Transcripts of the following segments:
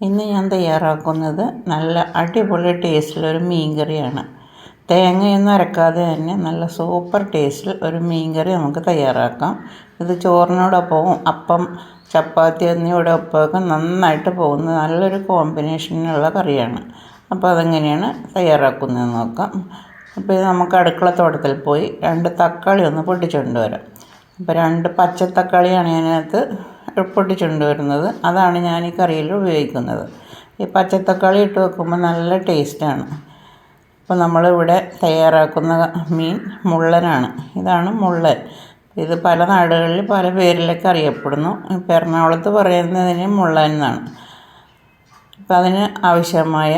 ഇന്ന് ഞാൻ തയ്യാറാക്കുന്നത് നല്ല അടിപൊളി ടേസ്റ്റിലൊരു മീൻ കറിയാണ് തേങ്ങയൊന്നും അരക്കാതെ തന്നെ നല്ല സൂപ്പർ ടേസ്റ്റിൽ ഒരു മീൻ കറി നമുക്ക് തയ്യാറാക്കാം. ഇത് ചോറിനോടൊപ്പവും അപ്പം ചപ്പാത്തി എന്നിവയോടൊപ്പമൊക്കെ നന്നായിട്ട് പോകുന്ന നല്ലൊരു കോമ്പിനേഷനുള്ള കറിയാണ്. അപ്പോൾ അതെങ്ങനെയാണ് തയ്യാറാക്കുന്നത് നോക്കാം. അപ്പോൾ ഇത് നമുക്ക് അടുക്കള തോട്ടത്തിൽ പോയി രണ്ട് തക്കാളി ഒന്ന് പൊട്ടിച്ചുകൊണ്ട് വരാം. അപ്പോൾ രണ്ട് പച്ച തക്കാളിയാണ് ഞാനകത്ത് പൊട്ടിച്ചുകൊണ്ട് വരുന്നത് അതാണ് ഞാൻ ഈ കറിയിൽ ഉപയോഗിക്കുന്നത്. ഈ പച്ചത്തക്കാളി ഇട്ട് വെക്കുമ്പോൾ നല്ല ടേസ്റ്റാണ്. അപ്പോൾ നമ്മളിവിടെ തയ്യാറാക്കുന്ന മീൻ മുള്ളനാണ്. ഇതാണ് മുള്ളൻ. ഇത് പല നാടുകളിൽ പല പേരിലൊക്കെ അറിയപ്പെടുന്നു. ഇപ്പോൾ എറണാകുളത്ത് പറയുന്നതിന് മുള്ളൻ എന്നാണ്. അപ്പം അതിന് ആവശ്യമായ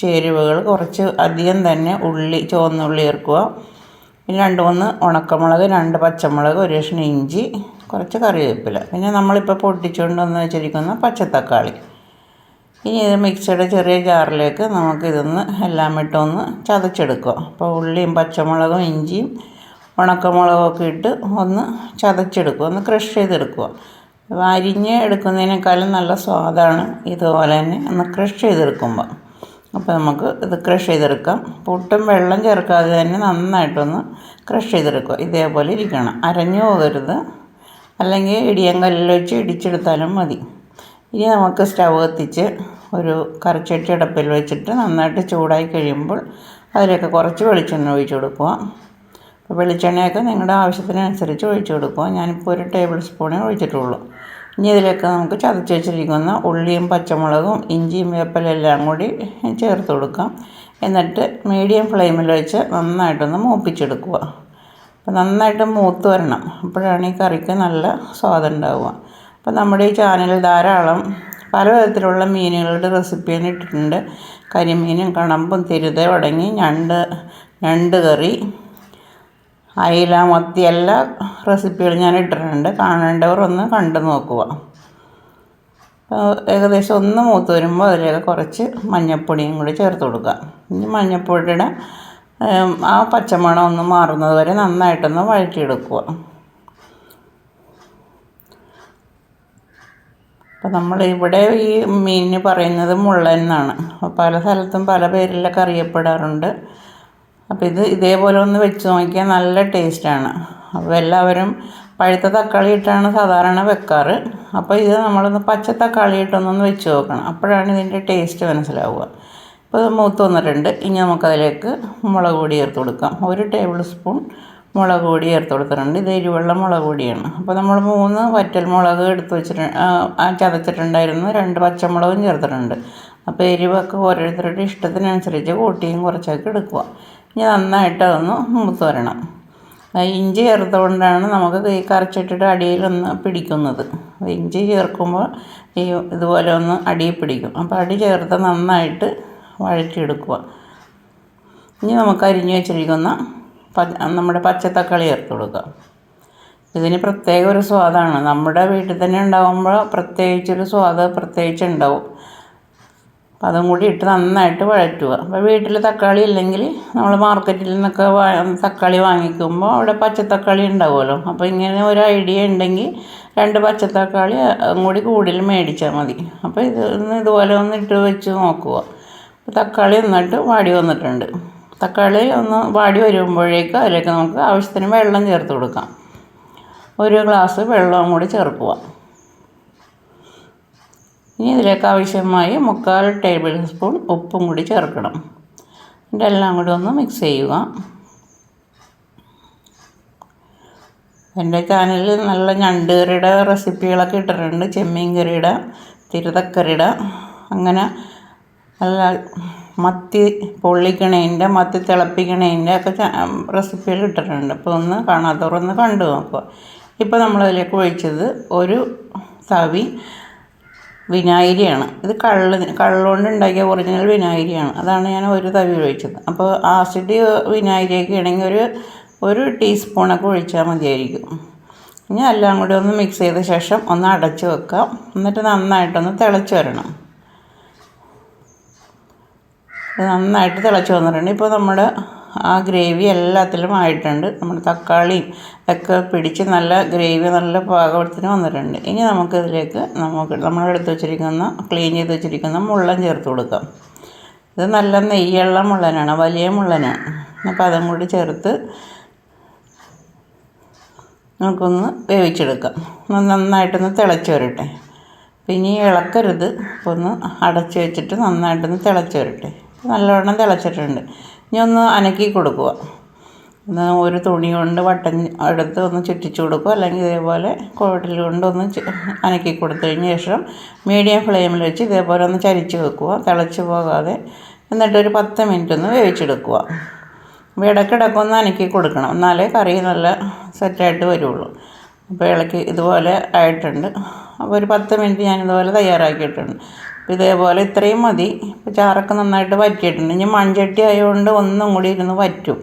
ചേരുവകൾ കുറച്ച് അധികം തന്നെ ഉള്ളി ചുവന്നുള്ളി ചേർക്കുക. പിന്നെ രണ്ട് മൂന്ന് ഉണക്കമുളക് രണ്ട് പച്ചമുളക് ഒരു കഷ്ണം ഇഞ്ചി കുറച്ച് കറിവേപ്പില. പിന്നെ നമ്മളിപ്പോൾ പൊട്ടിച്ചുകൊണ്ട് വന്ന് വെച്ചിരിക്കുന്ന പച്ചത്തക്കാളി. ഇനി ഇത് മിക്സിയുടെ ചെറിയ ജാറിലേക്ക് നമുക്ക് ഇതൊന്ന് എല്ലാം ഇട്ടൊന്ന് ചതച്ചെടുക്കുക. അപ്പോൾ ഉള്ളിയും പച്ചമുളകും ഇഞ്ചിയും ഉണക്കമുളകൊക്കെ ഇട്ട് ഒന്ന് ചതച്ചെടുക്കുക. ഒന്ന് ക്രഷ് ചെയ്തെടുക്കുക. അരിഞ്ഞ് എടുക്കുന്നതിനേക്കാളും നല്ല സ്വാദാണ് ഇതുപോലെ തന്നെ ഒന്ന് ക്രഷ് ചെയ്തെടുക്കുമ്പോൾ അപ്പോൾ നമുക്ക് ഇത് ക്രഷ് ചെയ്തെടുക്കാം. പുട്ടും വെള്ളം ചേർക്കാതെ തന്നെ നന്നായിട്ടൊന്ന് ക്രഷ് ചെയ്തെടുക്കുക. ഇതേപോലെ ഇരിക്കണം. അരഞ്ഞു പോകരുത്. അല്ലെങ്കിൽ ഇടിയം കല്ലിൽ വെച്ച് ഇടിച്ചെടുത്താലും മതി. ഇനി നമുക്ക് സ്റ്റവ് കത്തിച്ച് ഒരു കറിച്ചട്ടി അടുപ്പിൽ വെച്ചിട്ട് നന്നായിട്ട് ചൂടായി കഴിയുമ്പോൾ അതിലേക്ക് കുറച്ച് വെളിച്ചെണ്ണ ഒഴിച്ചു കൊടുക്കുക. അപ്പോൾ വെളിച്ചെണ്ണയൊക്കെ നിങ്ങളുടെ ആവശ്യത്തിനനുസരിച്ച് ഒഴിച്ചു കൊടുക്കുക. ഞാനിപ്പോൾ ഒരു ടേബിൾ സ്പൂണേ ഒഴിച്ചിട്ടുള്ളൂ. ഇനി ഇതിലേക്ക് നമുക്ക് ചതച്ച് വെച്ചിരിക്കുന്ന ഉള്ളിയും പച്ചമുളകും ഇഞ്ചിയും വേപ്പലെല്ലാം കൂടി ചേർത്ത് കൊടുക്കാം. എന്നിട്ട് മീഡിയം ഫ്ലെയിമിൽ വെച്ച് നന്നായിട്ടൊന്ന് മൂപ്പിച്ചെടുക്കുക. അപ്പോൾ നന്നായിട്ട് മൂത്ത് വരണം. അപ്പോഴാണ് ഈ കറിക്ക് നല്ല സ്വാദുണ്ടാവുക അപ്പോൾ നമ്മുടെ ഈ ചാനലിൽ ധാരാളം പല തരത്തിലുള്ള മീനുകളുടെ റെസിപ്പി ഇട്ടിട്ടുണ്ട്. കരിമീനും കണമ്പും തിരുത അടങ്ങി ഞണ്ട് ഞണ്ട് കറി അയില മത്തി എല്ലാ റെസിപ്പികളും ഞാൻ ഇട്ടിട്ടുണ്ട്. കാണേണ്ടവർ ഒന്ന് കണ്ടു നോക്കുക. ഏകദേശം ഒന്ന് മൂത്ത് വരുമ്പോൾ അതിലേക്ക് കുറച്ച് മഞ്ഞപ്പൊടിയും കൂടി ചേർത്ത് കൊടുക്കുക. ഇനി മഞ്ഞൾപ്പൊടിയുടെ ആ പച്ചമണം ഒന്ന് മാറുന്നത് വരെ നന്നായിട്ടൊന്ന് വഴറ്റിയെടുക്കുക. അപ്പം നമ്മൾ ഇവിടെ ഈ മീനിന് പറയുന്നത് മുള്ള എന്നാണ്. പല സ്ഥലത്തും പല പേരിലൊക്കെ അറിയപ്പെടാറുണ്ട് അപ്പോൾ ഇത് ഇതേപോലെ ഒന്ന് വെച്ച് നോക്കിയാൽ നല്ല ടേസ്റ്റാണ് അപ്പോൾ എല്ലാവരും പഴുത്ത തക്കാളി ഇട്ടാണ് സാധാരണ വെക്കാറ്. അപ്പോൾ ഇത് നമ്മളൊന്ന് പച്ച തക്കാളി ഇട്ടൊന്നൊന്ന് വെച്ച് നോക്കണം. അപ്പോഴാണ് ഇതിന്റെ ടേസ്റ്റ് മനസ്സിലാവുക. ഇത് മൂത്ത് വന്നിട്ടുണ്ട്. ഇനി നമുക്കതിലേക്ക് മുളക് പൊടി ചേർത്ത് കൊടുക്കാം. ഒരു ടേബിൾ സ്പൂൺ മുളക് പൊടി ചേർത്ത് കൊടുത്തിട്ടുണ്ട്. ഇത് എരിവെള്ള മുളക് പൊടിയാണ്. അപ്പോൾ നമ്മൾ മൂന്ന് വറ്റൽ മുളക് എടുത്ത് വെച്ചിട്ട് ചതച്ചിട്ടുണ്ടായിരുന്നു. രണ്ട് പച്ചമുളകും ചേർത്തിട്ടുണ്ട്. അപ്പോൾ എരിവൊക്കെ ഓരോരുത്തരുടെ ഇഷ്ടത്തിനനുസരിച്ച് കൂട്ടിയും കുറച്ചൊക്കെ എടുക്കുക. ഇനി നന്നായിട്ട് അതൊന്ന് മൂത്ത് വരണം. ഇഞ്ചി ചേർത്തുകൊണ്ടാണ് നമുക്ക് ഈ കറച്ചിട്ടിട്ട് അടിയിലൊന്ന് പിടിക്കുന്നത്. ഇഞ്ചി ചേർക്കുമ്പോൾ ഈ ഇതുപോലെ ഒന്ന് അടിയിൽ പിടിക്കും. അപ്പോൾ അടി ചേർത്ത് നന്നായിട്ട് വഴറ്റിയെടുക്കുക. ഇനി നമുക്ക് അരിഞ്ഞു വെച്ചിരിക്കുന്ന നമ്മുടെ പച്ചത്തക്കാളി ചേർത്ത് കൊടുക്കുക. ഇതിന് പ്രത്യേക ഒരു സ്വാദാണ്. നമ്മുടെ വീട്ടിൽ തന്നെ ഉണ്ടാകുമ്പോൾ പ്രത്യേകിച്ചൊരു സ്വാദ് പ്രത്യേകിച്ച് ഉണ്ടാവും അപ്പം അതും കൂടി ഇട്ട് നന്നായിട്ട് വഴറ്റുക. അപ്പോൾ വീട്ടിൽ തക്കാളി ഇല്ലെങ്കിൽ നമ്മൾ മാർക്കറ്റിൽ നിന്നൊക്കെ തക്കാളി വാങ്ങിക്കുമ്പോൾ അവിടെ പച്ചത്തക്കാളി ഉണ്ടാവുമല്ലോ. അപ്പോൾ ഇങ്ങനെ ഒരു ഐഡിയ ഉണ്ടെങ്കിൽ രണ്ട് പച്ചത്തക്കാളി കൂടി കൂടുതൽ മേടിച്ചാൽ മതി. അപ്പോൾ ഇത് ഇതുപോലെ ഒന്ന് ഇട്ട് വെച്ച് നോക്കുക. തക്കാളി നന്നായിട്ട് വാടി വന്നിട്ടുണ്ട്. തക്കാളി ഒന്ന് വാടി വരുമ്പോഴേക്ക് അതിലേക്ക് നമുക്ക് ആവശ്യത്തിന് വെള്ളം ചേർത്ത് കൊടുക്കാം. ഒരു ഗ്ലാസ് വെള്ളവും കൂടി ചേർക്കുക. ഇനി ഇതിലേക്ക് ആവശ്യമായി മുക്കാൽ ടേബിൾ സ്പൂൺ ഉപ്പും കൂടി ചേർക്കണം. ഇതെല്ലാം കൂടി ഒന്ന് മിക്സ് ചെയ്യുക. എന്റെ ചാനലിൽ നല്ല ഞണ്ട് കറിയുടെ റെസിപ്പികളൊക്കെ ഇട്ടിട്ടുണ്ട്. ചെമ്മീൻ കറിയുടെ തിരുതക്കറിയുടെ അങ്ങനെ നല്ല മത്തി പൊള്ളിക്കണേന്റെ മത്തി തിളപ്പിക്കണേന്റെ ഒക്കെ റെസിപ്പികൾ ഇട്ടിട്ടുണ്ട്. അപ്പോൾ ഒന്ന് കാണാത്തവർ ഒന്ന് കണ്ടു നോക്കുക. ഇപ്പോൾ നമ്മളതിലേക്ക് ഒഴിച്ചത് ഒരു തവി വിനാഗിരിയാണ്. ഇത് കള്ള് കള്ളുകൊണ്ട് ഉണ്ടാക്കിയ ഒറിജിനൽ വിനാഗിരിയാണ്. അതാണ് ഞാൻ ഒരു തവി ഒഴിച്ചത്. അപ്പോൾ ആസിഡ് വിനാഗിരിയൊക്കെ ആണെങ്കിൽ ഒരു ഒരു ടീസ്പൂണൊക്കെ ഒഴിച്ചാൽ മതിയായിരിക്കും. ഇനി എല്ലാം കൂടി ഒന്ന് മിക്സ് ചെയ്ത ശേഷം ഒന്ന് അടച്ച് വെക്കാം. എന്നിട്ട് നന്നായിട്ടൊന്ന് തിളച്ച് വരണം. നന്നായിട്ട് തിളച്ച് വന്നിട്ടുണ്ട്. ഇപ്പോൾ നമ്മുടെ ആ ഗ്രേവി എല്ലാത്തിലും ആയിട്ടുണ്ട്. നമ്മൾ തക്കാളിയും ഒക്കെ പിടിച്ച് നല്ല ഗ്രേവി നല്ല പാകത്തിന് വന്നിട്ടുണ്ട്. ഇനി നമുക്കിതിലേക്ക് നമുക്ക് നമ്മളെടുത്ത് വെച്ചിരിക്കുന്ന ക്ലീൻ ചെയ്ത് വെച്ചിരിക്കുന്ന മുള്ളൻ ചേർത്ത് കൊടുക്കാം. ഇത് നല്ല നെയ്യുള്ള മുള്ളനാണ് വലിയ മുള്ളനാണ്. അപ്പോൾ അതും കൂടി ചേർത്ത് നമുക്കൊന്ന് വേവിച്ചെടുക്കാം. നന്നായിട്ടൊന്ന് തിളച്ച് വരട്ടെ. പിന്നെ ഇളക്കരുത്. ഒന്ന് അടച്ച് വെച്ചിട്ട് നന്നായിട്ടൊന്ന് തിളച്ച് വരട്ടെ. നല്ലവണ്ണം തിളച്ചിട്ടുണ്ട്. ഇനി ഒന്ന് അനക്കി കൊടുക്കുക. ഒന്ന് ഒരു തുണി കൊണ്ട് വട്ടൻ എടുത്ത് ഒന്ന് ചുറ്റിച്ചു കൊടുക്കുക. അല്ലെങ്കിൽ ഇതേപോലെ കോട്ടിൽ കൊണ്ട് ഒന്ന് അനക്കി കൊടുത്തു കഴിഞ്ഞ ശേഷം മീഡിയം ഫ്ലെയിമിൽ വെച്ച് ഇതേപോലെ ഒന്ന് ചരിച്ച് വെക്കുക. തിളച്ച് പോകാതെ എന്നിട്ടൊരു പത്ത് മിനിറ്റ് ഒന്ന് വേവിച്ചെടുക്കുക. അപ്പോൾ ഇടയ്ക്കിടയ്ക്ക് ഒന്ന് അനക്കി കൊടുക്കണം. എന്നാലേ കറി നല്ല സെറ്റായിട്ട് വരുള്ളൂ. അപ്പോൾ ഇളക്കി ഇതുപോലെ ആയിട്ടുണ്ട്. അപ്പോൾ ഒരു പത്ത് മിനിറ്റ് ഞാൻ ഇതുപോലെ തയ്യാറാക്കിയിട്ടുണ്ട്. ഇതേപോലെ ഇത്രയും മതി. ഇപ്പോൾ ചാറൊക്കെ നന്നായിട്ട് വറ്റിയിട്ടുണ്ട്. ഇനി മൺചട്ടി ആയതുകൊണ്ട് ഒന്നും കൂടി ഇരുന്ന് വറ്റും.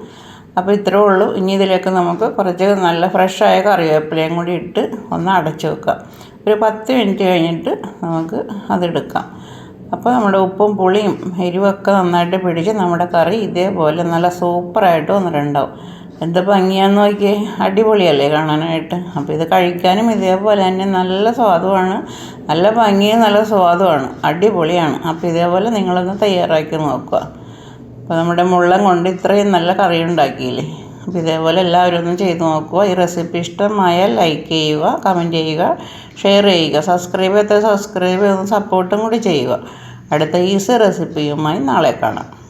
അപ്പോൾ ഇത്രേ ഉള്ളൂ. ഇനി ഇതിലേക്ക് നമുക്ക് കുറച്ച് നല്ല ഫ്രഷായ കറിവേപ്പിലയും കൂടി ഇട്ട് ഒന്ന് അടച്ചു വെക്കാം. ഒരു പത്ത് മിനിറ്റ് കഴിഞ്ഞിട്ട് നമുക്ക് അതെടുക്കാം. അപ്പോൾ നമ്മുടെ ഉപ്പും പുളിയും എരിവൊക്കെ നന്നായിട്ട് പിടിച്ച് നമ്മുടെ കറി ഇതേപോലെ നല്ല സൂപ്പറായിട്ട് വന്നിട്ടുണ്ടാവും. എന്ത് ഭംഗിയാന്ന് നോക്കിയേ. അടിപൊളിയല്ലേ കാണാനായിട്ട്. അപ്പോൾ ഇത് കഴിക്കാനും ഇതേപോലെ തന്നെ നല്ല സ്വാദുമാണ് നല്ല ഭംഗിയും നല്ല സ്വാദുമാണ് അടിപൊളിയാണ്. അപ്പോൾ ഇതേപോലെ നിങ്ങളൊന്ന് തയ്യാറാക്കി നോക്കുക. അപ്പോൾ നമ്മുടെ മുള്ളൻ കൊണ്ട് ഇത്രയും നല്ല കറി ഉണ്ടാക്കിയില്ലേ. അപ്പോൾ ഇതേപോലെ എല്ലാവരും ഒന്ന് ചെയ്ത് നോക്കുക. ഈ റെസിപ്പി ഇഷ്ടമായാൽ ലൈക്ക് ചെയ്യുക കമന്റ് ചെയ്യുക ഷെയർ ചെയ്യുക. സബ്സ്ക്രൈബ് എത്ര സബ്സ്ക്രൈബ് ചെയ്ത് സപ്പോർട്ടും കൂടി ചെയ്യുക. അടുത്ത ഈസി റെസിപ്പിയുമായി നാളെ കാണാം.